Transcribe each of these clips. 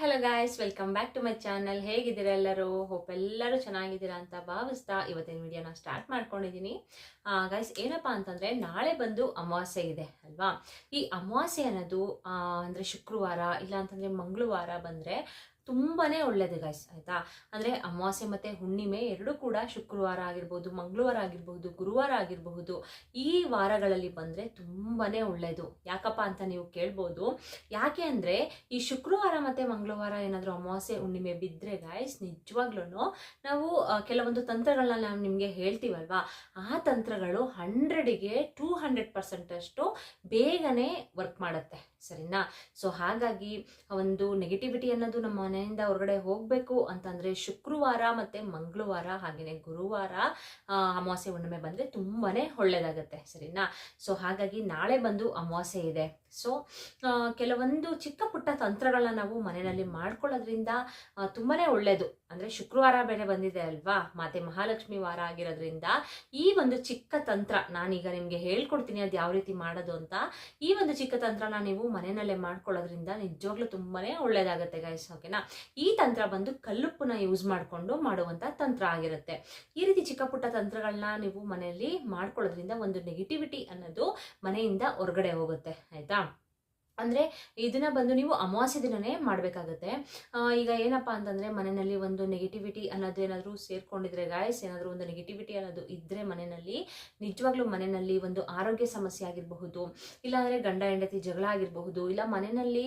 Hello guys welcome back to my channel ಹೇಗಿದ್ದೀರಾ ಎಲ್ಲರೂ? Hope ಎಲ್ಲರೂ ಚೆನ್ನಾಗಿದ್ದೀರಾ ಅಂತ ಭಾವಿಸ್ತಾ ಇವತ್ತಿನ ವಿಡಿಯೋನ ಸ್ಟಾರ್ಟ್ ಮಾಡ್ಕೊಂಡಿದ್ದೀನಿ. ಗಾಯ್ಸ್ ಏನಪ್ಪಾ ಅಂತಂದ್ರೆ ನಾಳೆ ಬಂದು ಅಮಾವಾಸ್ಯೆ ಇದೆ, ಅಲ್ವಾ? ಈ ಅಮಾವಾಸ್ಯೆ ಅನ್ನೋದು ಅಂದರೆ ಅಂದ್ರೆ ಶುಕ್ರವಾರ ಇಲ್ಲ ಅಂತಂದ್ರೆ ಮಂಗಳವಾರ ಬಂದ್ರೆ ತುಂಬಾನೇ ಒಳ್ಳೇದು ಗೈಸ್ ಆಯ್ತಾ? ಅಂದ್ರೆ ಅಮಾವಾಸ್ಯೆ ಮತ್ತೆ ಹುಣ್ಣಿಮೆ ಎರಡೂ ಕೂಡ ಶುಕ್ರವಾರ ಆಗಿರ್ಬೋದು, ಮಂಗಳವಾರ ಆಗಿರ್ಬಹುದು ಗುರುವಾರ ಆಗಿರಬಹುದು, ಈ ವಾರಗಳಲ್ಲಿ ಬಂದ್ರೆ ತುಂಬಾ ಒಳ್ಳೆಯದು ಯಾಕಪ್ಪ ಅಂತ ನೀವು ಕೇಳ್ಬೋದು. ಯಾಕೆ ಅಂದ್ರೆ ಈ ಶುಕ್ರವಾರ ಮತ್ತೆ ಮಂಗಳವಾರ ಏನಾದರೂ ಅಮಾವಾಸ್ಯೆ, ಹುಣ್ಣಿಮೆ ಬಿದ್ದರೆ ಗಾಯ್ಸ್ ನಿಜವಾಗ್ಲೂ ನಾವು ಕೆಲವೊಂದು ತಂತ್ರಗಳನ್ನ ನಾವು ನಿಮಗೆ ಹೇಳ್ತೀವಲ್ವಾ? ಆ ತಂತ್ರಗಳು ಹಂಡ್ರೆಡಿಗೆ ಟೂ ಹಂಡ್ರೆಡ್ ಪರ್ಸೆಂಟಷ್ಟು ಬೇಗನೆ ವರ್ಕ್ ಮಾಡುತ್ತೆ. ಸರಿನಾ? ಸೊ ಹಾಗಾಗಿ ಒಂದು ನೆಗೆಟಿವಿಟಿ ಅನ್ನೋದು ನಮ್ಮ ಮನೆಯಿಂದ ಹೊರಗಡೆ ಹೋಗಬೇಕು ಅಂತಂದರೆ ಶುಕ್ರವಾರ ಮತ್ತೆ ಮಂಗಳವಾರ ಹಾಗೆಯೇ ಗುರುವಾರ ಅಮಾವಾಸ್ಯೆ ಹುಣ್ಣಿಮೆ ಬಂದರೆ ತುಂಬಾನೇ ಒಳ್ಳೇದಾಗತ್ತೆ, ಸರಿನಾ? ಸೊ ಹಾಗಾಗಿ ನಾಳೆ ಬಂದು ಅಮಾವಾಸ್ಯೆ ಇದೆ. ಸೊ ಕೆಲವೊಂದು ಚಿಕ್ಕ ಪುಟ್ಟ ತಂತ್ರಗಳನ್ನ ನಾವು ಮನೆಯಲ್ಲಿ ಮಾಡ್ಕೊಳ್ಳೋದ್ರಿಂದ ತುಂಬಾ ಒಳ್ಳೇದು. ಅಂದ್ರೆ ಶುಕ್ರವಾರ ಬೇರೆ ಬಂದಿದೆ ಅಲ್ವಾ? ಮಾತೆ ಮಹಾಲಕ್ಷ್ಮಿ ವಾರ ಆಗಿರೋದ್ರಿಂದ ಈ ಒಂದು ಚಿಕ್ಕ ತಂತ್ರ ನಾನೀಗ ನಿಮಗೆ ಹೇಳ್ಕೊಡ್ತೀನಿ ಅದು ಯಾವ ರೀತಿ ಮಾಡೋದು ಅಂತ. ಈ ಒಂದು ಚಿಕ್ಕ ತಂತ್ರನ ನೀವು ಮನೆಯಲ್ಲೇ ಮಾಡ್ಕೊಳ್ಳೋದ್ರಿಂದ ನಿಜವಾಗ್ಲೂ ತುಂಬಾ ಒಳ್ಳೇದಾಗತ್ತೆ ಗೈಸ್ ಓಕೆನಾ ಈ ತಂತ್ರ ಬಂದು ಕಲ್ಲುಪ್ಪನ್ನ ಯೂಸ್ ಮಾಡಿಕೊಂಡು ಮಾಡುವಂತ ತಂತ್ರ ಆಗಿರುತ್ತೆ. ಈ ರೀತಿ ಚಿಕ್ಕ ಪುಟ್ಟ ತಂತ್ರಗಳನ್ನ ನೀವು ಮನೆಯಲ್ಲಿ ಮಾಡ್ಕೊಳ್ಳೋದ್ರಿಂದ ಒಂದು ನೆಗೆಟಿವಿಟಿ ಅನ್ನೋದು ಮನೆಯಿಂದ ಹೊರಗಡೆ ಹೋಗುತ್ತೆ, ಆಯ್ತಾ? ಅಂದ್ರೆ ಇದನ್ನ ಬಂದು ನೀವು ಅಮಾವಾಸ್ಯೆ ದಿನನೇ ಮಾಡಬೇಕಾಗತ್ತೆ. ಈಗ ಏನಪ್ಪ ಅಂತಂದರೆ ಮನೆಯಲ್ಲಿ ಒಂದು ನೆಗೆಟಿವಿಟಿ ಅನ್ನೋದು ಏನಾದರೂ ಸೇರ್ಕೊಂಡಿದ್ರೆ ಗಾಯಸ್ ಏನಾದರೂ ಒಂದು ನೆಗೆಟಿವಿಟಿ ಅನ್ನೋದು ಇದ್ದರೆ ಮನೆಯಲ್ಲಿ, ನಿಜವಾಗ್ಲೂ ಮನೆಯಲ್ಲಿ ಒಂದು ಆರೋಗ್ಯ ಸಮಸ್ಯೆ ಆಗಿರಬಹುದು, ಇಲ್ಲಾಂದರೆ ಗಂಡ ಹೆಂಡತಿ ಜಗಳ ಆಗಿರಬಹುದು, ಇಲ್ಲ ಮನೆಯಲ್ಲಿ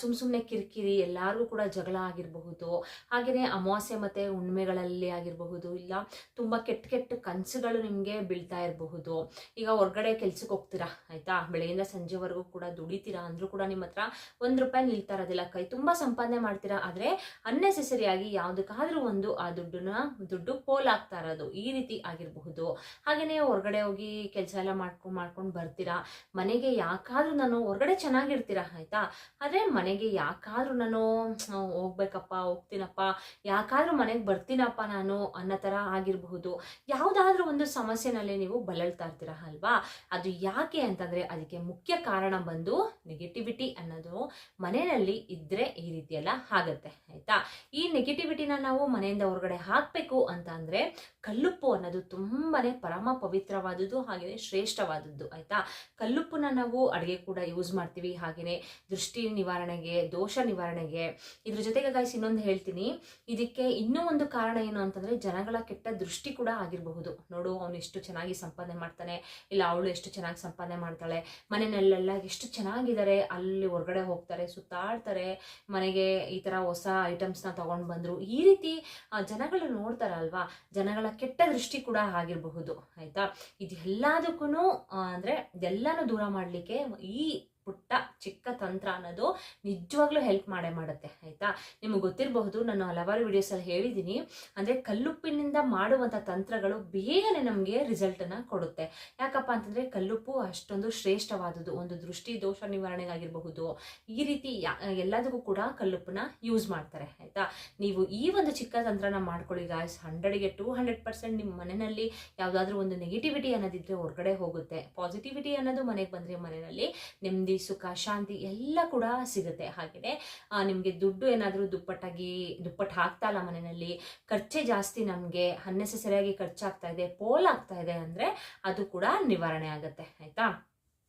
ಸುಮ್ಮ ಸುಮ್ಮನೆ ಕಿರಿಕಿರಿ ಎಲ್ಲರೂ ಕೂಡ ಜಗಳ ಆಗಿರಬಹುದು ಹಾಗೆಯೇ ಅಮಾವಾಸ್ಯೆ ಮತ್ತು ಹುಣ್ಮೆಗಳಲ್ಲಿ ಆಗಿರಬಹುದು, ಇಲ್ಲ ತುಂಬ ಕೆಟ್ಟ ಕೆಟ್ಟ ಕನಸುಗಳು ನಿಮಗೆ ಬೀಳ್ತಾ ಇರಬಹುದು. ಈಗ ಹೊರಗಡೆ ಕೆಲ್ಸಕ್ಕೆ ಹೋಗ್ತೀರಾ, ಆಯಿತಾ? ಬೆಳಗಿಂದ ಸಂಜೆವರೆಗೂ ಕೂಡ ದುಡಿತೀರಾ ಅಂದ್ರೂ ಕೂಡ ನಿಮ್ಮ ಹತ್ರ ಒಂದ್ ರೂಪಾಯಿ ನಿಲ್ತಾ ಇರೋದಿಲ್ಲ ಕೈ. ತುಂಬಾ ಸಂಪಾದನೆ ಮಾಡ್ತೀರಾ, ಆದ್ರೆ ಅನ್ನೆಸೆಸರಿ ಆಗಿ ಯಾವ್ದಕ್ಕಾದ್ರೂ ಒಂದು ಆ ದುಡ್ಡನ್ನ, ದುಡ್ಡು ಪೋಲ್ ಆಗ್ತಾ ಇರೋದು ಈ ರೀತಿ ಆಗಿರಬಹುದು. ಹಾಗೇನೆ ಹೊರಗಡೆ ಹೋಗಿ ಕೆಲಸ ಎಲ್ಲ ಮಾಡ್ಕೊಂಡ್ ಮಾಡ್ಕೊಂಡು ಬರ್ತೀರಾ? ಮನೆಗೆ ಯಾಕಾದ್ರೂ ನಾನು ಹೊರಗಡೆ ಚೆನ್ನಾಗಿರ್ತೀರಾ, ಆಯ್ತಾ? ಆದ್ರೆ ಮನೆಗೆ ಯಾಕಾದ್ರೂ ನಾನು ಹೋಗ್ಬೇಕಪ್ಪ, ಹೋಗ್ತೀನಪ್ಪ, ಯಾಕಾದ್ರೂ ಮನೆಗೆ ಬರ್ತೀನಪ್ಪ ನಾನು ಅನ್ನೋ ತರ ಆಗಿರಬಹುದು. ಯಾವ್ದಾದ್ರೂ ಒಂದು ಸಮಸ್ಯೆನಲ್ಲಿ ನೀವು ಬಳಲ್ತಾ ಇರ್ತೀರಾ, ಅಲ್ವಾ? ಅದು ಯಾಕೆ ಅಂತಂದ್ರೆ, ಅದಕ್ಕೆ ಮುಖ್ಯ ಕಾರಣ ಬಂದು ನೆಗೆಟಿವಿಟಿ ಅನ್ನೋದು ಮನೆಯಲ್ಲಿ ಇದ್ರೆ ಈ ರೀತಿಯೆಲ್ಲ ಆಗುತ್ತೆ, ಆಯಿತಾ? ಈ ನೆಗೆಟಿವಿಟಿನ ನಾವು ಮನೆಯಿಂದ ಹೊರಗಡೆ ಹಾಕ್ಬೇಕು ಅಂತ ಅಂದ್ರೆ ಕಲ್ಲುಪ್ಪು ಅನ್ನೋದು ತುಂಬಾನೇ ಪರಮ ಪವಿತ್ರವಾದದ್ದು ಹಾಗೆಯೇ ಶ್ರೇಷ್ಠವಾದದ್ದು, ಆಯ್ತಾ? ಕಲ್ಲುಪ್ಪನ್ನ ನಾವು ಅಡುಗೆ ಕೂಡ ಯೂಸ್ ಮಾಡ್ತೀವಿ, ಹಾಗೆಯೇ ದೃಷ್ಟಿ ನಿವಾರಣೆಗೆ, ದೋಷ ನಿವಾರಣೆಗೆ. ಇದ್ರ ಜೊತೆಗೆ ಗಾಯ್ಸ್ ಇನ್ನೊಂದು ಹೇಳ್ತೀನಿ, ಇದಕ್ಕೆ ಇನ್ನೂ ಒಂದು ಕಾರಣ ಏನು ಅಂತಂದ್ರೆ ಜನಗಳ ಕೆಟ್ಟ ದೃಷ್ಟಿ ಕೂಡ ಆಗಿರಬಹುದು. ನೋಡು, ಅವನು ಎಷ್ಟು ಚೆನ್ನಾಗಿ ಸಂಪಾದನೆ ಮಾಡ್ತಾನೆ, ಇಲ್ಲ ಅವಳು ಎಷ್ಟು ಚೆನ್ನಾಗಿ ಸಂಪಾದನೆ ಮಾಡ್ತಾಳೆ, ಮನೆಯಲ್ಲೆಲ್ಲ ಎಷ್ಟು ಚೆನ್ನಾಗಿದ್ದಾರೆ ಅಲ್ಲಿ ಹೊರಗಡೆ ಹೋಗ್ತಾರೆ, ಸುತ್ತಾಡ್ತಾರೆ, ಮನೆಗೆ ಈ ಥರ ಹೊಸ ಐಟಮ್ಸ್ನ ತಗೊಂಡು ಬಂದರು. ಈ ರೀತಿ ಜನಗಳು ನೋಡ್ತಾರಲ್ವಾ? ಜನಗಳ ಕೆಟ್ಟ ದೃಷ್ಟಿ ಕೂಡ ಆಗಿರಬಹುದು, ಆಯ್ತಾ? ಇದೆಲ್ಲದಕ್ಕೂ ಅಂದ್ರೆ ಇದೆಲ್ಲಾನು ದೂರ ಮಾಡ್ಲಿಕ್ಕೆ ಈ ಪುಟ್ಟ ಚಿಕ್ಕ ತಂತ್ರ ಅನ್ನೋದು ನಿಜವಾಗ್ಲೂ ಹೆಲ್ಪ್ ಮಾಡೇ ಮಾಡುತ್ತೆ, ಆಯ್ತಾ? ನಿಮಗೆ ಗೊತ್ತಿರಬಹುದು, ನಾನು ಹಲವಾರು ವಿಡಿಯೋಸಲ್ಲಿ ಹೇಳಿದ್ದೀನಿ ಅಂದ್ರೆ ಕಲ್ಲುಪ್ಪಿನಿಂದ ಮಾಡುವಂತ ತಂತ್ರಗಳು ಬೇಗನೆ ನಮಗೆ ರಿಸಲ್ಟನ್ನು ಕೊಡುತ್ತೆ. ಯಾಕಪ್ಪ ಅಂತಂದ್ರೆ ಕಲ್ಲುಪ್ಪು ಅಷ್ಟೊಂದು ಶ್ರೇಷ್ಠವಾದದ್ದು, ಒಂದು ದೃಷ್ಟಿ ದೋಷ ನಿವಾರಣೆಗಾಗಿರಬಹುದು. ಈ ರೀತಿ ಎಲ್ಲದಕ್ಕೂ ಕೂಡ ಕಲ್ಲುಪ್ಪನ್ನ ಯೂಸ್ ಮಾಡ್ತಾರೆ, ಆಯಿತಾ? ನೀವು ಈ ಒಂದು ಚಿಕ್ಕ ತಂತ್ರನ ಮಾಡ್ಕೊಳ್ಳಿ ಗಾಯ್ಸ್ ಹಂಡ್ರೆಡ್ಗೆ ಟೂ ಹಂಡ್ರೆಡ್ ಪರ್ಸೆಂಟ್ ನಿಮ್ಮ ಮನೆಯಲ್ಲಿ ಯಾವುದಾದ್ರೂ ಒಂದು ನೆಗೆಟಿವಿಟಿ ಅನ್ನೋದಿದ್ರೆ ಹೊರಗಡೆ ಹೋಗುತ್ತೆ. ಪಾಸಿಟಿವಿಟಿ ಅನ್ನೋದು ಮನೆಗೆ ಬಂದ್ರೆ ಮನೆಯಲ್ಲಿ ನೆಮ್ಮದಿ ಸುಖ, ಶಾಂತಿ ಎಲ್ಲ ಕೂಡ ಸಿಗುತ್ತೆ. ಹಾಗೆಯೇ ನಿಮಗೆ ದುಡ್ಡು ಏನಾದರೂ ದುಪ್ಪಟ್ಟಾಗಿ, ದುಪ್ಪಟ್ಟು ಹಾಕ್ತಾ ಇಲ್ಲ ಮನೆಯಲ್ಲಿ, ಖರ್ಚೆ ಜಾಸ್ತಿ ನಮಗೆ ಅನ್ನೆಸೆಸರಿಯಾಗಿ ಖರ್ಚಾಗ್ತಾ ಇದೆ ಪೋಲ್ ಆಗ್ತಾ ಇದೆ ಅಂದರೆ ಅದು ಕೂಡ ನಿವಾರಣೆ ಆಗುತ್ತೆ, ಆಯ್ತಾ?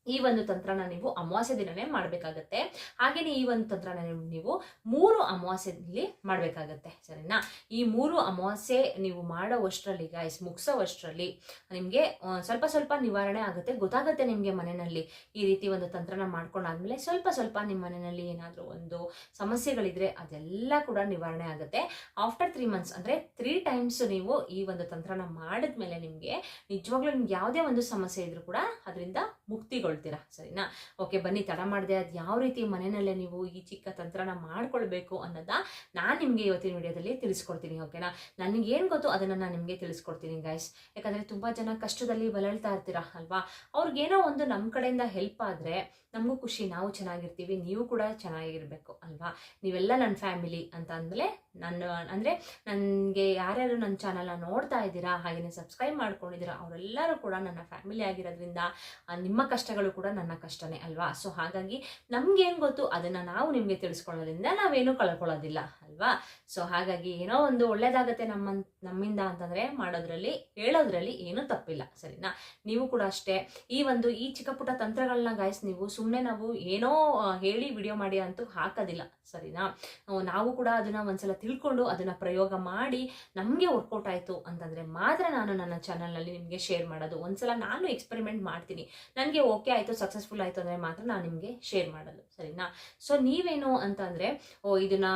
ಈ ಒಂದು ತಂತ್ರನ ನೀವು ಅಮಾವಾಸ್ಯೆ ದಿನನೇ ಮಾಡಬೇಕಾಗತ್ತೆ. ಹಾಗೆಯೇ ಈ ಒಂದು ತಂತ್ರನ ನೀವು- ಮೂರು ಅಮಾವಾಸ್ಯದಲ್ಲಿ ಮಾಡಬೇಕಾಗತ್ತೆ, ಸರಿನಾ? ಈ ಮೂರು ಅಮಾವಾಸ್ಯೆ ನೀವು ಮಾಡೋವಷ್ಟರಲ್ಲಿ ಗಾಯ್ಸ್ ಮುಗಿಸೋವಷ್ಟರಲ್ಲಿ ನಿಮಗೆ ಸ್ವಲ್ಪ ಸ್ವಲ್ಪ ನಿವಾರಣೆ ಆಗುತ್ತೆ. ಗೊತ್ತಾಗುತ್ತೆ ನಿಮಗೆ ಮನೆಯಲ್ಲಿ ಈ ರೀತಿ ಒಂದು ತಂತ್ರನ ಮಾಡ್ಕೊಂಡಾದ್ಮೇಲೆ ಸ್ವಲ್ಪ ಸ್ವಲ್ಪ ನಿಮ್ಮ ಮನೆಯಲ್ಲಿ ಏನಾದರೂ ಒಂದು ಸಮಸ್ಯೆಗಳಿದ್ರೆ ಅದೆಲ್ಲ ಕೂಡ ನಿವಾರಣೆ ಆಗುತ್ತೆ. ಆಫ್ಟರ್ ತ್ರೀ ಮಂತ್ಸ್ ಅಂದರೆ ತ್ರೀ ಟೈಮ್ಸ್ ನೀವು ಈ ಒಂದು ತಂತ್ರನ ಮಾಡಿದ್ಮೇಲೆ ನಿಮಗೆ ನಿಜವಾಗ್ಲೂ ನಿಮ್ಗೆ ಯಾವುದೇ ಒಂದು ಸಮಸ್ಯೆ ಇದ್ರೂ ಕೂಡ ಅದರಿಂದ ಮುಕ್ತಿಗೊಳ್ತೀರಾ? ಸರಿನಾ? ಓಕೆ ಬನ್ನಿ, ತಡ ಮಾಡದೆ, ಅದು ಯಾವ ರೀತಿ ಮನೆಯಲ್ಲೇ ನೀವು ಈ ಚಿಕ್ಕ ತಂತ್ರನ ಮಾಡ್ಕೊಳ್ಬೇಕು ಅನ್ನೋದ ನಾನು ನಿಮಗೆ ಇವತ್ತಿನ ವಿಡಿಯೋದಲ್ಲಿ ತಿಳಿಸ್ಕೊಡ್ತೀನಿ ಓಕೆನಾ ನನಗೇನು ಗೊತ್ತು ಅದನ್ನು ನಾನು ನಿಮಗೆ ತಿಳಿಸ್ಕೊಡ್ತೀನಿ ಗೈಸ್ ಯಾಕಂದರೆ ತುಂಬ ಜನ ಕಷ್ಟದಲ್ಲಿ ಬಲಳ್ತಾ ಇರ್ತೀರಾ, ಅಲ್ವಾ? ಅವ್ರಿಗೇನೋ ಒಂದು ನಮ್ಮ ಕಡೆಯಿಂದ ಹೆಲ್ಪ್ ಆದರೆ ನಮಗೂ ಖುಷಿ, ನಾವು ಚೆನ್ನಾಗಿರ್ತೀವಿ, ನೀವು ಕೂಡ ಚೆನ್ನಾಗಿರಬೇಕು, ಅಲ್ವಾ? ನೀವೆಲ್ಲ ನನ್ನ ಫ್ಯಾಮಿಲಿ ಅಂತ ಅಂದಮೇಲೆ ನನ್ನ, ಅಂದರೆ ನನಗೆ ಯಾರ್ಯಾರು ನನ್ನ ಚಾನಲ್ನ ನೋಡ್ತಾ ಇದ್ದೀರಾ ಹಾಗೆಯೇ ಸಬ್ಸ್ಕ್ರೈಬ್ ಮಾಡ್ಕೊಂಡಿದ್ದೀರಾ, ಅವರೆಲ್ಲರೂ ಕೂಡ ನನ್ನ ಫ್ಯಾಮಿಲಿ ಆಗಿರೋದ್ರಿಂದ ನಿಮ್ಮ ಕಷ್ಟಗಳು ಕೂಡ ನನ್ನ ಕಷ್ಟನೇ, ಅಲ್ವಾ? ಸೊ ಹಾಗಾಗಿ ನಮ್ಗೇನು ಗೊತ್ತು, ಅದನ್ನು ನಾವು ನಿಮಗೆ ತಿಳಿಸ್ಕೊಳ್ಳೋದ್ರಿಂದ ನಾವೇನು ಕಳ್ಕೊಳ್ಳೋದಿಲ್ಲ ಅಲ್ವಾ? ಸೊ ಹಾಗಾಗಿ ಏನೋ ಒಂದು ಒಳ್ಳೇದಾಗತ್ತೆ ನಮ್ಮ ನಮ್ಮಿಂದ ಅಂತಂದರೆ ಮಾಡೋದ್ರಲ್ಲಿ, ಹೇಳೋದ್ರಲ್ಲಿ ಏನೂ ತಪ್ಪಿಲ್ಲ, ಸರಿನಾ? ನೀವು ಕೂಡ ಅಷ್ಟೇ, ಈ ಒಂದು ಈ ಚಿಕ್ಕ ಪುಟ್ಟ ತಂತ್ರಗಳನ್ನ ಗಾಯ್ಸ್ ನೀವು ಸುಮ್ಮನೆ ನಾವು ಏನೋ ಹೇಳಿ ವಿಡಿಯೋ ಮಾಡಿ ಅಂತೂ ಹಾಕೋದಿಲ್ಲ, ಸರಿನಾ? ನಾವು ಕೂಡ ಅದನ್ನ ಒಂದ್ಸಲ ತಿಳ್ಕೊಂಡು ಅದನ್ನ ಪ್ರಯೋಗ ಮಾಡಿ ನಮಗೆ ವರ್ಕೌಟ್ ಆಯಿತು ಅಂತಂದರೆ ಮಾತ್ರ ನಾನು ನನ್ನ ಚಾನಲ್ನಲ್ಲಿ ನಿಮಗೆ ಶೇರ್ ಮಾಡೋದು. ಒಂದ್ಸಲ ನಾನು ಎಕ್ಸ್ಪೆರಿಮೆಂಟ್ ಮಾಡ್ತೀನಿ. ನನಗೆ ಓಕೆ ಆಯಿತು ಸಕ್ಸಸ್ಫುಲ್ ಆಯಿತು ಅಂದರೆ ಮಾತ್ರ ನಾನು ನಿಮಗೆ ಶೇರ್ ಮಾಡೋದು, ಸರಿನಾ? ಸೊ ನೀವೇನು ಅಂತಂದರೆ, ಓ, ಇದನ್ನ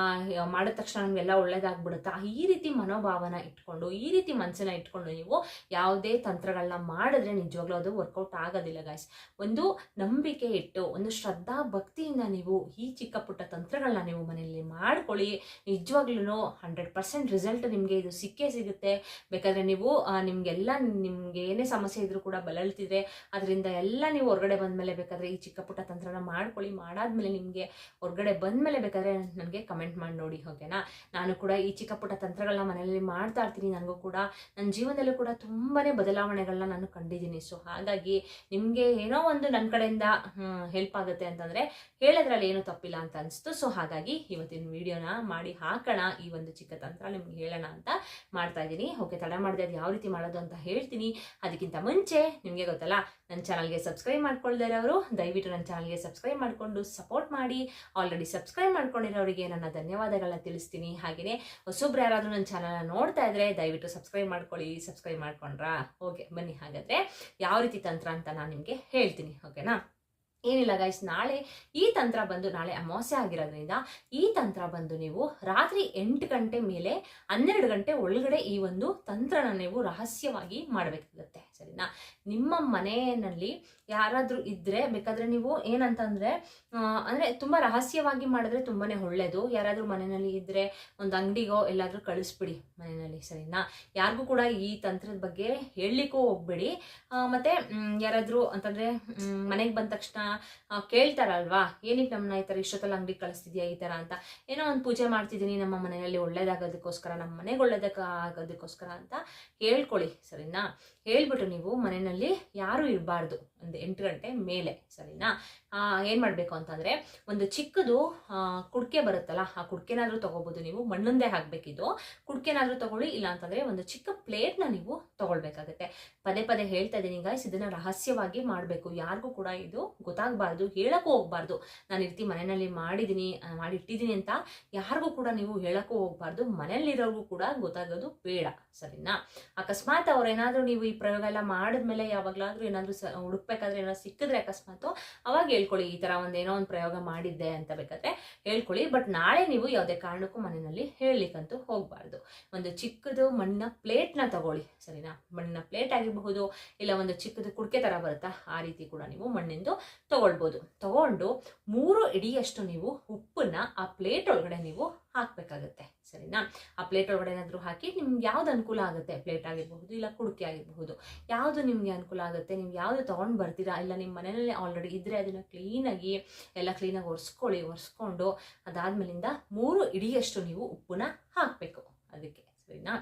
ಮಾಡಿದ ತಕ್ಷಣ ನಮಗೆಲ್ಲ ಒಳ್ಳೇದಾಗ್ಬಿಡುತ್ತಾ? ಈ ರೀತಿ ಮನೋಭಾವನ ಇಟ್ಕೊಂಡು, ಈ ರೀತಿ ಮನಸ್ಸನ್ನ ಇಟ್ಕೊಂಡು ನೀವು ಯಾವುದೇ ತಂತ್ರಗಳನ್ನ ಮಾಡಿದ್ರೆ ನಿಜವಾಗ್ಲೂ ಅದು ವರ್ಕೌಟ್ ಆಗೋದಿಲ್ಲ ಗಾಯ್ಸ್ ಒಂದು ನಂಬಿಕೆ ಇಟ್ಟು, ಒಂದು ಶ್ರದ್ಧಾ ಭಕ್ತಿಯಿಂದ ನೀವು ಈ ಚಿಕ್ಕ ಪುಟ್ಟ ತಂತ್ರಗಳನ್ನ ನೀವು ಮನೆಯಲ್ಲಿ ಮಾಡ್ಕೊಳ್ಳಿ. ನಿಜವಾಗ್ಲೂ ಹಂಡ್ರೆಡ್ ಪರ್ಸೆಂಟ್ ರಿಸಲ್ಟ್ ನಿಮಗೆ ಇದು ಸಿಕ್ಕೇ ಸಿಗುತ್ತೆ. ಬೇಕಾದ್ರೆ ನೀವು ನಿಮಗೆಲ್ಲ ನಿಮಗೆ ಏನೇ ಸಮಸ್ಯೆ ಇದ್ರೂ ಕೂಡ ಬಳಲ್ತಿದ್ರೆ, ಅದರಿಂದ ಎಲ್ಲ ನೀವು ಹೊರಗಡೆ ಬಂದಮೇಲೆ ಬೇಕಾದ್ರೆ ಈ ಚಿಕ್ಕ ಪುಟ್ಟ ತಂತ್ರನ ಮಾಡ್ಕೊಳ್ಳಿ. ಮಾಡಾದ್ಮೇಲೆ ನಿಮಗೆ ಹೊರಗಡೆ ಬಂದಮೇಲೆ ಬೇಕಾದ್ರೆ ನನಗೆ ಕಮೆಂಟ್ ಮಾಡಿ ನೋಡಿ. ಓಕೆನಾ ನಾನು ಕೂಡ ಈ ಚಿಕ್ಕ ಪುಟ್ಟ ತಂತ್ರಗಳನ್ನ ಮನೆಯಲ್ಲಿ ಮಾಡ್ತಾ ಇರ್ತೀನಿ. ನನಗೂ ಕೂಡ ನನ್ನ ಜೀವನದಲ್ಲೂ ಕೂಡ ತುಂಬಾ ಬದಲಾವಣೆಗಳನ್ನ ನಾನು ಕಂಡಿದ್ದೀನಿ. ಸೊ ಹಾಗಾಗಿ ನಿಮಗೆ ಏನೋ ಒಂದು ನನ್ನ ಕಡೆಯಿಂದ ಹೆಲ್ಪ್ ಆಗುತ್ತೆ ಅಂತಂದರೆ ಹೇಳೋದ್ರಲ್ಲಿ ಏನೂ ತಪ್ಪಿಲ್ಲ ಅಂತ ಅನಿಸ್ತು. ಸೊ ಹಾಗಾಗಿ ಇವತ್ತಿನ ವಿಡಿಯೋನ ಮಾಡಿ ಹಾಕೋಣ. ಈ ಒಂದು ಚಿಕ್ಕ ತಂತ್ರ ನಿಮ್ಗೆ ಹೇಳೋಣ ಅಂತ ಮಾಡ್ತಾ ಇದ್ದೀನಿ. ಓಕೆ ತಡ ಮಾಡಿದೆ ಅದು ಯಾವ ರೀತಿ ಮಾಡೋದು ಅಂತ ಹೇಳ್ತೀನಿ. ಅದಕ್ಕಿಂತ ಮುಂಚೆ ನಿಮಗೆ ಗೊತ್ತಲ್ಲ ನನ್ನ ಚಾನಲ್ಗೆ ಸಬ್ಸ್ಕ್ರೈಬ್ ಮಾಡ್ಕೊಳ್ದೇ ಇರೋರು ದಯವಿಟ್ಟು ನನ್ನ ಚಾನಲ್ಗೆ ಸಬ್ಸ್ಕ್ರೈಬ್ ಮಾಡಿಕೊಂಡು ಸಪೋರ್ಟ್ ಮಾಡಿ. ಆಲ್ರೆಡಿ ಸಬ್ಸ್ಕ್ರೈಬ್ ಮಾಡ್ಕೊಂಡಿರೋರಿಗೆ ನನ್ನ ಧನ್ಯವಾದಗಳನ್ನ ತಿಳಿಸ್ತೀನಿ. ಹಾಗೆಯೇ ಹೊಸೊಬ್ರು ಯಾರಾದರೂ ನನ್ನ ಚಾನಲ್ನ ನೋಡ್ತಾ ಇದ್ರೆ ದಯವಿಟ್ಟು ಸಬ್ಸ್ಕ್ರೈಬ್ ಮಾಡ್ಕೊಳ್ಳಿ. ಸಬ್ಸ್ಕ್ರೈಬ್ ಮಾಡ್ಕೊಂಡ್ರಾ? ಓಕೆ ಬನ್ನಿ. ಹಾಗಾದರೆ ಯಾವ ರೀತಿ ತಂತ್ರ ಅಂತ ನಾನು ನಿಮಗೆ ಹೇಳ್ತೀನಿ. ಓಕೆನಾ ಏನಿಲ್ಲ ಗೈಸ್ ನಾಳೆ ಈ ತಂತ್ರ ಬಂದು ನಾಳೆ ಅಮಾವಾಸ್ಯ ಆಗಿರೋದ್ರಿಂದ ಈ ತಂತ್ರ ಬಂದು ನೀವು ರಾತ್ರಿ ಎಂಟು ಗಂಟೆ ಮೇಲೆ ಹನ್ನೆರಡು ಗಂಟೆ ಒಳಗಡೆ ಈ ಒಂದು ತಂತ್ರನ ನೀವು ರಹಸ್ಯವಾಗಿ ಮಾಡಬೇಕಾಗತ್ತೆ. ಸರಿನಾ? ನಿಮ್ಮ ಮನೆಯಲ್ಲಿ ಯಾರಾದರೂ ಇದ್ದರೆ ಬೇಕಾದ್ರೆ ನೀವು ಏನಂತಂದ್ರೆ ಅಂದ್ರೆ ತುಂಬ ರಹಸ್ಯವಾಗಿ ಮಾಡಿದ್ರೆ ತುಂಬಾನೇ ಒಳ್ಳೇದು. ಯಾರಾದರೂ ಮನೆಯಲ್ಲಿ ಇದ್ದರೆ ಒಂದು ಅಂಗಡಿಗೋ ಎಲ್ಲಾದರೂ ಕಳಿಸ್ಬಿಡಿ ಮನೆಯಲ್ಲಿ, ಸರಿನಾ? ಯಾರಿಗೂ ಕೂಡ ಈ ತಂತ್ರದ ಬಗ್ಗೆ ಹೇಳಲಿಕ್ಕೂ ಹೋಗ್ಬೇಡಿ. ಮತ್ತೆ ಯಾರಾದರೂ ಅಂತಂದರೆ ಮನೆಗೆ ಬಂದ ತಕ್ಷಣ ಕೇಳ್ತಾರಲ್ವಾ? ಏನಕ್ಕೆ ನಮ್ಮನ್ನ ಈ ಥರ ಇಷ್ಟೊತ್ತಲ್ಲಿ ಅಂಗಡಿ ಕಳಿಸ್ತಿದ್ಯಾ ಈ ಥರ ಅಂತ? ಏನೋ ಒಂದು ಪೂಜೆ ಮಾಡ್ತಿದ್ದೀನಿ ನಮ್ಮ ಮನೆಯಲ್ಲಿ ಒಳ್ಳೇದಾಗೋದಕ್ಕೋಸ್ಕರ, ನಮ್ಮ ಮನೆಗೆ ಒಳ್ಳೇದಕ್ಕೆ ಆಗೋದಕ್ಕೋಸ್ಕರ ಅಂತ ಹೇಳ್ಕೊಳ್ಳಿ, ಸರಿನಾ? ಹೇಳ್ಬಿಟ್ಟು ನೀವು ಮನೆಯಲ್ಲಿ ಯಾರೂ ಇರಬಾರ್ದು. ಒಂದು ಎಂಟು ಗಂಟೆ ಮೇಲೆ, ಸರಿನಾ? ಏನು ಮಾಡಬೇಕು ಅಂತಂದರೆ, ಒಂದು ಚಿಕ್ಕದು ಕುಡಿಕೆ ಬರುತ್ತಲ್ಲ, ಆ ಕುಡ್ಕೆನಾದರೂ ತೊಗೋಬೋದು ನೀವು, ಮಣ್ಣಂದೇ ಹಾಕಬೇಕಿದ್ದು ಕುಡ್ಕೆನಾದರೂ ತಗೊಳ್ಳಿ, ಇಲ್ಲ ಅಂತಂದರೆ ಒಂದು ಚಿಕ್ಕ ಪ್ಲೇಟ್ನ ನೀವು ತಗೊಳ್ಬೇಕಾಗತ್ತೆ. ಪದೇ ಪದೇ ಹೇಳ್ತಾ ಇದ್ದೀನಿ ಗಾಯ್ಸ್ ಇದನ್ನು ರಹಸ್ಯವಾಗಿ ಮಾಡಬೇಕು. ಯಾರಿಗೂ ಕೂಡ ಇದು ಗೊತ್ತಾಗಬಾರ್ದು, ಹೇಳೋಕ್ಕೂ ಹೋಗ್ಬಾರ್ದು. ನಾನು ಇರ್ತಿ ರೀತಿ ಮನೆಯಲ್ಲಿ ಮಾಡಿದ್ದೀನಿ ಮಾಡಿಟ್ಟಿದ್ದೀನಿ ಅಂತ ಯಾರಿಗೂ ಕೂಡ ನೀವು ಹೇಳೋಕ್ಕೂ ಹೋಗ್ಬಾರ್ದು. ಮನೆಯಲ್ಲಿರೋರ್ಗೂ ಕೂಡ ಗೊತ್ತಾಗೋದು ಬೇಡ, ಸರಿನಾ? ಅಕಸ್ಮಾತ್ ಅವ್ರೇನಾದರೂ ನೀವು ಈ ಪ್ರಯೋಗ ಎಲ್ಲ ಮಾಡಿದ್ಮೇಲೆ ಯಾವಾಗಲಾದರೂ ಏನಾದರೂ ಸ, ಹುಡುಕ್ಬೇಕಾದ್ರೆ ಏನಾದ್ರು ಸಿಕ್ಕಿದ್ರೆ ಅಕಸ್ಮಾತು ಅವಾಗ ಹೇಳ್ಕೊಳ್ಳಿ, ಈ ಥರ ಒಂದು ಏನೋ ಒಂದು ಪ್ರಯೋಗ ಮಾಡಿದ್ದೆ ಅಂತ ಬೇಕಾದ್ರೆ ಹೇಳ್ಕೊಳ್ಳಿ. ಬಟ್ ನಾಳೆ ನೀವು ಯಾವುದೇ ಕಾರಣಕ್ಕೂ ಮನೆಯಲ್ಲಿ ಹೇಳಲಿಕ್ಕಂತೂ ಹೋಗಬಾರ್ದು. ಒಂದು ಚಿಕ್ಕದು ಮಣ್ಣಿನ ಪ್ಲೇಟ್ನ ತಗೊಳ್ಳಿ, ಸರಿನಾ? ಮಣ್ಣಿನ ಪ್ಲೇಟ್ ಆಗಿರಬಹುದು, ಇಲ್ಲ ಒಂದು ಚಿಕ್ಕದು ಕುಡಿಕೆ ಥರ ಬರುತ್ತಾ, ಆ ರೀತಿ ಕೂಡ ನೀವು ಮಣ್ಣಿಂದು ತಗೊಳ್ಬೋದು. ತಗೊಂಡು ಮೂರು ಇಡಿಯಷ್ಟು ನೀವು ಉಪ್ಪನ್ನ ಆ ಪ್ಲೇಟ್ ಒಳಗಡೆ ನೀವು ಹಾಕಬೇಕಾಗತ್ತೆ, ಸರಿನಾ? ಆ ಪ್ಲೇಟ್ ಒಳಗಡೆ ಏನಾದರೂ ಹಾಕಿ ನಿಮ್ಗೆ ಯಾವ್ದು ಅನುಕೂಲ ಆಗುತ್ತೆ? ಪ್ಲೇಟ್ ಆಗಿರಬಹುದು ಇಲ್ಲ ಕುಡಿಕೆ ಆಗಿರಬಹುದು. ಯಾವುದು ನಿಮಗೆ ಅನುಕೂಲ ಆಗುತ್ತೆ? ನೀವು ಯಾವುದು ತೊಗೊಂಡು ಬರ್ತೀರಾ? ಇಲ್ಲ ನಿಮ್ಮ ಮನೆಯಲ್ಲೇ ಆಲ್ರೆಡಿ ಇದ್ದರೆ ಅದನ್ನು ಕ್ಲೀನಾಗಿ ಎಲ್ಲ ಕ್ಲೀನಾಗಿ ಒರೆಸ್ಕೊಳ್ಳಿ, ಒರೆಸ್ಕೊಂಡು ಅದಾದ್ಮೇಲಿಂದ ಮೂರು ಇಡಿಯಷ್ಟು ನೀವು ಉಪ್ಪನ್ನ ಹಾಕಬೇಕು. ಅದಕ್ಕೆ ಸರಿನಾ?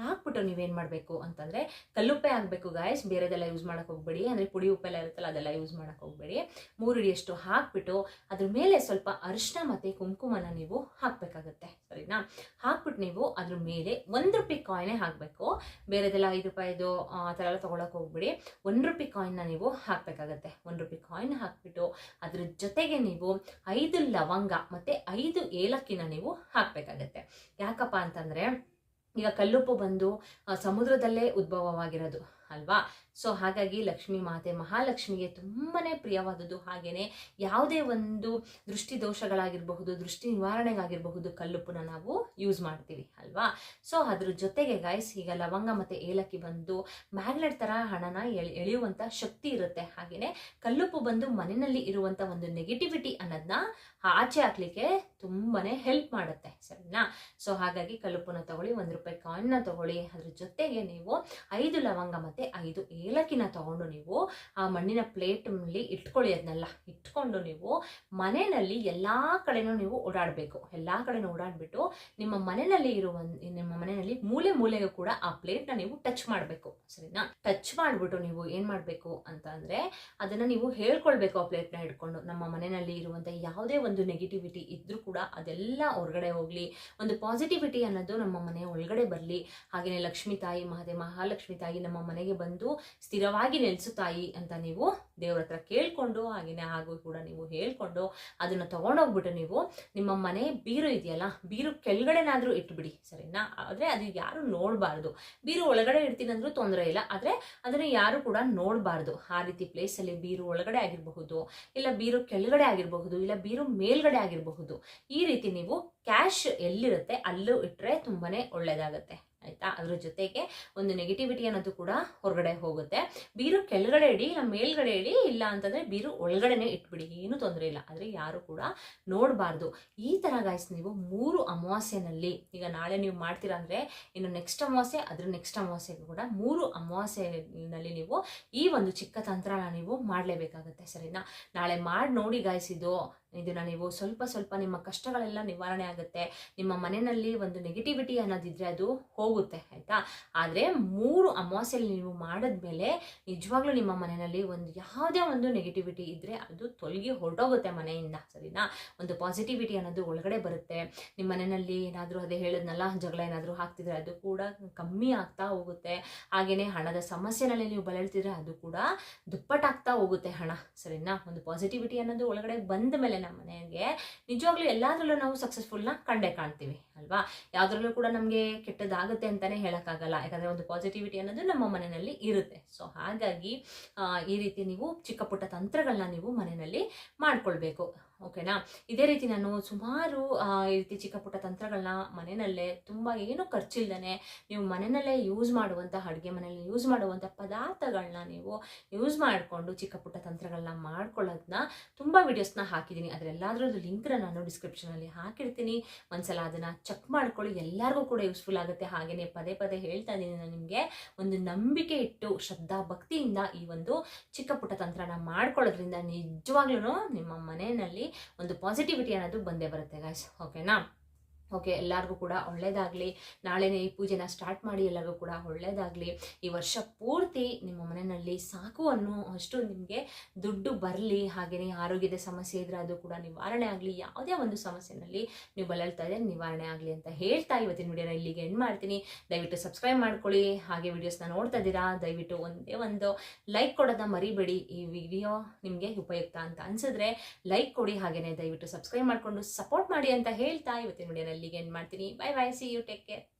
ಹಾಕ್ಬಿಟ್ಟು ನೀವೇನು ಮಾಡಬೇಕು ಅಂತಂದರೆ ಕಲ್ಲುಪ್ಪೆ ಆಗಬೇಕು ಗಾಯಸ್ ಬೇರೆದೆಲ್ಲ ಯೂಸ್ ಮಾಡೋಕೆ ಹೋಗ್ಬೇಡಿ. ಅಂದರೆ ಪುಡಿ ಉಪ್ಪೆಲ್ಲ ಇರುತ್ತಲ್ಲ, ಅದೆಲ್ಲ ಯೂಸ್ ಮಾಡೋಕೆ ಹೋಗ್ಬೇಡಿ. ಮೂರು ಇಡಿಯಷ್ಟು ಹಾಕ್ಬಿಟ್ಟು ಅದ್ರ ಮೇಲೆ ಸ್ವಲ್ಪ ಅರಿಶಿನ ಮತ್ತು ಕುಂಕುಮನ ನೀವು ಹಾಕಬೇಕಾಗತ್ತೆ. ಸರಿನಾ? ಹಾಕ್ಬಿಟ್ಟು ನೀವು ಅದ್ರ ಮೇಲೆ ಒಂದು ರೂಪಾಯಿ ಕಾಯಿನೇ ಹಾಕಬೇಕು. ಬೇರೆದೆಲ್ಲ ಐದು ರೂಪಾಯಿದು, ಆ ಥರ ಎಲ್ಲ ತೊಗೊಳಕ್ಕೆ ಹೋಗ್ಬಿಡಿ. ಒಂದು ರೂಪಾಯಿ ಕಾಯಿನ್ನ ನೀವು ಹಾಕಬೇಕಾಗತ್ತೆ. ಒಂದು ರೂಪಾಯಿ ಕಾಯಿನ್ ಹಾಕ್ಬಿಟ್ಟು ಅದ್ರ ಜೊತೆಗೆ ನೀವು ಐದು ಲವಂಗ ಮತ್ತು ಐದು ಏಲಕ್ಕಿನ ನೀವು ಹಾಕಬೇಕಾಗತ್ತೆ. ಯಾಕಪ್ಪ ಅಂತಂದರೆ ಈಗ ಕಲ್ಲುಪ್ಪು ಬಂದು ಸಮುದ್ರದಲ್ಲೇ ಉದ್ಭವವಾಗಿರೋದು. ಅಲ್ವಾ? ಸೊ ಹಾಗಾಗಿ ಲಕ್ಷ್ಮಿ ಮಾತೆ ಮಹಾಲಕ್ಷ್ಮಿಗೆ ತುಂಬಾ ಪ್ರಿಯವಾದದ್ದು ಹಾಗೆಯೇ ಯಾವುದೇ ಒಂದು ದೃಷ್ಟಿ ದೋಷಗಳಾಗಿರಬಹುದು, ದೃಷ್ಟಿ ನಿವಾರಣೆಗಾಗಿರಬಹುದು ಕಲ್ಲುಪ್ಪನ್ನ ನಾವು ಯೂಸ್ ಮಾಡ್ತೀವಿ ಅಲ್ವಾ? ಸೊ ಅದ್ರ ಜೊತೆಗೆ ಗೈಸ್ ಈಗ ಲವಂಗ ಮತ್ತು ಏಲಕ್ಕಿ ಬಂದು ಮ್ಯಾಗ್ನೆಟ್ ಥರ ಹಣನ ಎಳಿ ಶಕ್ತಿ ಇರುತ್ತೆ ಹಾಗೆಯೇ ಕಲ್ಲುಪ್ಪು ಬಂದು ಮನೆಯಲ್ಲಿ ಇರುವಂಥ ಒಂದು ನೆಗೆಟಿವಿಟಿ ಅನ್ನೋದನ್ನ ಆಚೆ ಹಾಕ್ಲಿಕ್ಕೆ ತುಂಬಾ ಹೆಲ್ಪ್ ಮಾಡುತ್ತೆ, ಸರಿನಾ? ಸೊ ಹಾಗಾಗಿ ಕಲ್ಲುಪ್ಪನ್ನ ತಗೊಳ್ಳಿ, ಒಂದು ರೂಪಾಯಿ ಕಾಯಿನ್ನ ತಗೊಳ್ಳಿ. ಅದ್ರ ಜೊತೆಗೆ ನೀವು ಐದು ಲವಂಗ ಮತ್ತು ಮತ್ತು ಐದು ಏಲಕ್ಕಿನ ತಗೊಂಡು ನೀವು ಆ ಮಣ್ಣಿನ ಪ್ಲೇಟ್ನಲ್ಲಿ ಇಟ್ಕೊಳ್ಳಿ ಅದನ್ನೆಲ್ಲ ಇಟ್ಕೊಂಡು ನೀವು ಮನೆಯಲ್ಲಿ ಎಲ್ಲ ಕಡೆನೂ ನೀವು ಓಡಾಡಬೇಕು. ಎಲ್ಲ ಕಡೆನೂ ಓಡಾಡ್ಬಿಟ್ಟು ನಿಮ್ಮ ಮನೆಯಲ್ಲಿ ಇರುವ ನಿಮ್ಮ ಮನೆಯಲ್ಲಿ ಮೂಲೆ ಮೂಲೆಗೂ ಕೂಡ ಆ ಪ್ಲೇಟ್ನ ನೀವು ಟಚ್ ಮಾಡಬೇಕು, ಸರಿನಾ? ಟಚ್ ಮಾಡಿಬಿಟ್ಟು ನೀವು ಏನು ಮಾಡಬೇಕು ಅಂತ ಅಂದರೆ ಅದನ್ನು ನೀವು ಹೇಳ್ಕೊಳ್ಬೇಕು ಆ ಪ್ಲೇಟ್ನ ಹಿಡ್ಕೊಂಡು ನಮ್ಮ ಮನೆಯಲ್ಲಿ ಇರುವಂಥ ಯಾವುದೇ ಒಂದು ನೆಗೆಟಿವಿಟಿ ಇದ್ದರೂ ಕೂಡ ಅದೆಲ್ಲ ಹೊರಗಡೆ ಹೋಗಲಿ. ಒಂದು ಪಾಸಿಟಿವಿಟಿ ಅನ್ನೋದು ನಮ್ಮ ಮನೆ ಒಳಗಡೆ ಬರಲಿ. ಹಾಗೆಯೇ ಲಕ್ಷ್ಮೀ ತಾಯಿ ಮಹಾದೇ ಮಹಾಲಕ್ಷ್ಮಿ ತಾಯಿ ನಮ್ಮ ಮನೆಗೆ ಬಂದು ಸ್ಥಿರವಾಗಿ ನೆಲೆಸು ತಾಯಿ ಅಂತ ನೀವು ದೇವ್ರ ಹತ್ರ ಕೇಳ್ಕೊಂಡು ಹಾಗೆಯೇ ಹಾಗೂ ಕೂಡ ನೀವು ಹೇಳ್ಕೊಂಡು ಅದನ್ನು ತಗೊಂಡೋಗ್ಬಿಟ್ಟು ನೀವು ನಿಮ್ಮ ಮನೆ ಬೀರು ಇದೆಯಲ್ಲ, ಬೀರು ಕೆಳಗಡೆನಾದರೂ ಇಟ್ಬಿಡಿ, ಸರಿನಾ? ಆದರೆ ಅದು ಯಾರು ನೋಡಬಾರ್ದು. ಬೀರು ಒಳಗಡೆ ಇಡ್ತೀನಂದ್ರೂ ತೊಂದರೆ ಇಲ್ಲ, ಆದರೆ ಅದನ್ನು ಯಾರು ಕೂಡ ನೋಡಬಾರ್ದು. ಆ ರೀತಿ ಪ್ಲೇಸಲ್ಲಿ ಬೀರು ಒಳಗಡೆ ಆಗಿರಬಹುದು, ಇಲ್ಲ ಬೀರು ಕೆಳಗಡೆ ಆಗಿರಬಹುದು, ಇಲ್ಲ ಬೀರು ಮೇಲ್ಗಡೆ ಆಗಿರಬಹುದು, ಈ ರೀತಿ ನೀವು ಕ್ಯಾಶ್ ಎಲ್ಲಿರುತ್ತೆ ಅಲ್ಲೂ ಇಟ್ಟರೆ ತುಂಬಾನೇ ಒಳ್ಳೇದಾಗತ್ತೆ. ಆಯ್ತಾ? ಅದ್ರ ಜೊತೆಗೆ ಒಂದು ನೆಗೆಟಿವಿಟಿ ಅನ್ನೋದು ಕೂಡ ಹೊರಗಡೆ ಹೋಗುತ್ತೆ. ಬೀರು ಕೆಳಗಡೆ ಇಡಿ, ಇಲ್ಲ ಮೇಲ್ಗಡೆ ಇಡಿ, ಇಲ್ಲ ಅಂತಂದ್ರೆ ಬೀರು ಒಳಗಡೆನೆ ಇಟ್ಬಿಡಿ. ಏನು ತೊಂದರೆ ಇಲ್ಲ. ಆದರೆ ಯಾರು ಕೂಡ ನೋಡಬಾರ್ದು. ಈ ಥರ ಗಾಯ್ಸ್ ನೀವು ಮೂರು ಅಮಾವಾಸ್ಯೆನಲ್ಲಿ, ಈಗ ನಾಳೆ ನೀವು ಮಾಡ್ತೀರಾ ಅಂದರೆ ಇನ್ನು ನೆಕ್ಸ್ಟ್ ಅಮಾವಾಸ್ಯೆ, ಅದ್ರ ನೆಕ್ಸ್ಟ್ ಅಮಾವಾಸ್ಯೆಗೂ ಕೂಡ ಮೂರು ಅಮಾವಾಸ್ಯೆನಲ್ಲಿ ನೀವು ಈ ಒಂದು ಚಿಕ್ಕ ತಂತ್ರನ ನೀವು ಮಾಡ್ಲೇಬೇಕಾಗತ್ತೆ, ಸರಿನಾ? ನಾಳೆ ಮಾಡಿ ನೋಡಿ ಗಾಯ್ಸ್ ಇದು. ಇದನ್ನ ನೀವು ಸ್ವಲ್ಪ ಸ್ವಲ್ಪ ನಿಮ್ಮ ಕಷ್ಟಗಳೆಲ್ಲ ನಿವಾರಣೆ ಆಗುತ್ತೆ. ನಿಮ್ಮ ಮನೆಯಲ್ಲಿ ಒಂದು ನೆಗೆಟಿವಿಟಿ ಅನ್ನೋದಿದ್ರೆ ಅದು ಹೋಗುತ್ತೆ, ಆಯ್ತಾ? ಆದರೆ ಮೂರು ಅಮಾವಾಸ್ಯೆಯಲ್ಲಿ ನೀವು ಮಾಡಿದ್ಮೇಲೆ ನಿಜವಾಗ್ಲೂ ನಿಮ್ಮ ಮನೆಯಲ್ಲಿ ಒಂದು ಯಾವುದೇ ಒಂದು ನೆಗೆಟಿವಿಟಿ ಇದ್ರೆ ಅದು ತೊಲಗಿ ಹೊರಟೋಗುತ್ತೆ ಮನೆಯಿಂದ, ಸರಿನಾ? ಒಂದು ಪಾಸಿಟಿವಿಟಿ ಅನ್ನೋದು ಒಳಗಡೆ ಬರುತ್ತೆ. ನಿಮ್ಮ ಮನೆಯಲ್ಲಿ ಏನಾದರೂ ಅದೇ ಹೇಳಿದ್ನಲ್ಲ, ಜಗಳ ಏನಾದರೂ ಹಾಕ್ತಿದ್ರೆ ಅದು ಕೂಡ ಕಮ್ಮಿ ಆಗ್ತಾ ಹೋಗುತ್ತೆ. ಹಾಗೆಯೇ ಹಣದ ಸಮಸ್ಯೆನಲ್ಲಿ ನೀವು ಬಳಲ್ತಿದ್ರೆ ಅದು ಕೂಡ ದುಪ್ಪಟ್ಟಾಗ್ತಾ ಹೋಗುತ್ತೆ ಹಣ, ಸರಿನಾ? ಒಂದು ಪಾಸಿಟಿವಿಟಿ ಅನ್ನೋದು ಒಳಗಡೆ ಬಂದ ಮೇಲೆ ನಮ್ಮ ಮನೆಗೆ, ನಿಜವಾಗ್ಲೂ ಎಲ್ಲಾದ್ರಲ್ಲೂ ನಾವು ಸಕ್ಸಸ್ಫುಲ್ನ ಕಂಡೇ ಕಾಣ್ತೀವಿ, ಅಲ್ವಾ? ಯಾವ್ದ್ರಲ್ಲೂ ಕೂಡ ನಮಗೆ ಕೆಟ್ಟದಾಗುತ್ತೆ ಅಂತಲೇ ಹೇಳೋಕ್ಕಾಗಲ್ಲ. ಯಾಕಂದರೆ ಒಂದು ಪಾಸಿಟಿವಿಟಿ ಅನ್ನೋದು ನಮ್ಮ ಮನೆಯಲ್ಲಿ ಇರುತ್ತೆ. ಸೊ ಹಾಗಾಗಿ ಈ ರೀತಿ ನೀವು ಚಿಕ್ಕ ಪುಟ್ಟ ತಂತ್ರಗಳನ್ನ ನೀವು ಮನೆಯಲ್ಲಿ ಮಾಡ್ಕೊಳ್ಬೇಕು. ಓಕೆನಾ? ಇದೇ ರೀತಿ ನಾನು ಸುಮಾರು ಈ ರೀತಿ ಚಿಕ್ಕ ಪುಟ್ಟ ತಂತ್ರಗಳನ್ನ ಮನೆಯಲ್ಲೇ ತುಂಬ ಏನು ಖರ್ಚಿಲ್ದೇ ನೀವು ಮನೆಯಲ್ಲೇ ಯೂಸ್ ಮಾಡುವಂಥ, ಅಡುಗೆ ಮನೆಯಲ್ಲಿ ಯೂಸ್ ಮಾಡುವಂಥ ಪದಾರ್ಥಗಳನ್ನ ನೀವು ಯೂಸ್ ಮಾಡಿಕೊಂಡು ಚಿಕ್ಕ ಪುಟ್ಟ ತಂತ್ರಗಳನ್ನ ಮಾಡ್ಕೊಳ್ಳೋದನ್ನ ತುಂಬ ವೀಡಿಯೋಸ್ನ ಹಾಕಿದ್ದೀನಿ. ಅದರೆಲ್ಲಾದ್ರೂ ಲಿಂಕ್ನ ನಾನು ಡಿಸ್ಕ್ರಿಪ್ಷನಲ್ಲಿ ಹಾಕಿರ್ತೀನಿ. ಒಂದ್ಸಲ ಅದನ್ನು ಚೆಕ್ ಮಾಡ್ಕೊಳ್ಳಿ. ಎಲ್ಲರಿಗೂ ಕೂಡ ಯೂಸ್ಫುಲ್ ಆಗುತ್ತೆ. ಹಾಗೆಯೇ ಪದೇ ಪದೇ ಹೇಳ್ತಾ ಇದ್ದೀನಿ ನಾನು ನಿಮಗೆ. ಒಂದು ನಂಬಿಕೆ ಇಟ್ಟು, ಶ್ರದ್ಧಾ ಭಕ್ತಿಯಿಂದ ಈ ಒಂದು ಚಿಕ್ಕ ಪುಟ್ಟ ತಂತ್ರನ ಮಾಡ್ಕೊಳ್ಳೋದ್ರಿಂದ ನಿಜವಾಗ್ಲೂ ನಿಮ್ಮ ಮನೆಯಲ್ಲಿ ಒಂದು ಪಾಸಿಟಿವಿಟಿ ಅನ್ನೋದು ಬಂದೇ ಬರುತ್ತೆ ಗಾಯ್ಸ್ ಓಕೆನಾ ಓಕೆ, ಎಲ್ಲರಿಗೂ ಕೂಡ ಒಳ್ಳೇದಾಗಲಿ. ನಾಳೆನೇ ಈ ಪೂಜೆನ ಸ್ಟಾರ್ಟ್ ಮಾಡಿ ಎಲ್ಲರಿಗೂ ಕೂಡ ಒಳ್ಳೇದಾಗಲಿ. ಈ ವರ್ಷ ಪೂರ್ತಿ ನಿಮ್ಮ ಮನೆಯಲ್ಲಿ ಸಾಕು ಅನ್ನೋ ಅಷ್ಟು ನಿಮಗೆ ದುಡ್ಡು ಬರಲಿ. ಹಾಗೆಯೇ ಆರೋಗ್ಯದ ಸಮಸ್ಯೆ ಇದ್ರೆ ಅದು ಕೂಡ ನಿವಾರಣೆ ಆಗಲಿ. ಯಾವುದೇ ಒಂದು ಸಮಸ್ಯೆನಲ್ಲಿ ನೀವು ಬಳಲ್ತಾ ಇದೆ ನಿವಾರಣೆ ಆಗಲಿ ಅಂತ ಹೇಳ್ತಾ ಇವತ್ತಿನ ವಿಡಿಯೋನ ಇಲ್ಲಿಗೆ ಎಂಡ್ ಮಾಡ್ತೀನಿ. ದಯವಿಟ್ಟು ಸಬ್ಸ್ಕ್ರೈಬ್ ಮಾಡ್ಕೊಳ್ಳಿ. ಹಾಗೆ ವಿಡಿಯೋಸ್ನ ನೋಡ್ತಾ ಇದ್ದೀರಾ, ದಯವಿಟ್ಟು ಒಂದೇ ಒಂದು ಲೈಕ್ ಕೊಡೋದನ್ನ ಮರಿಬೇಡಿ. ಈ ವಿಡಿಯೋ ನಿಮಗೆ ಉಪಯುಕ್ತ ಅಂತ ಅನ್ಸಿದ್ರೆ ಲೈಕ್ ಕೊಡಿ. ಹಾಗೆಯೇ ದಯವಿಟ್ಟು ಸಬ್ಸ್ಕ್ರೈಬ್ ಮಾಡಿಕೊಂಡು ಸಪೋರ್ಟ್ ಮಾಡಿ ಅಂತ ಹೇಳ್ತಾ ಇವತ್ತಿನ ವಿಡಿಯೋನ again, Martini. Bye bye. See you. Take care.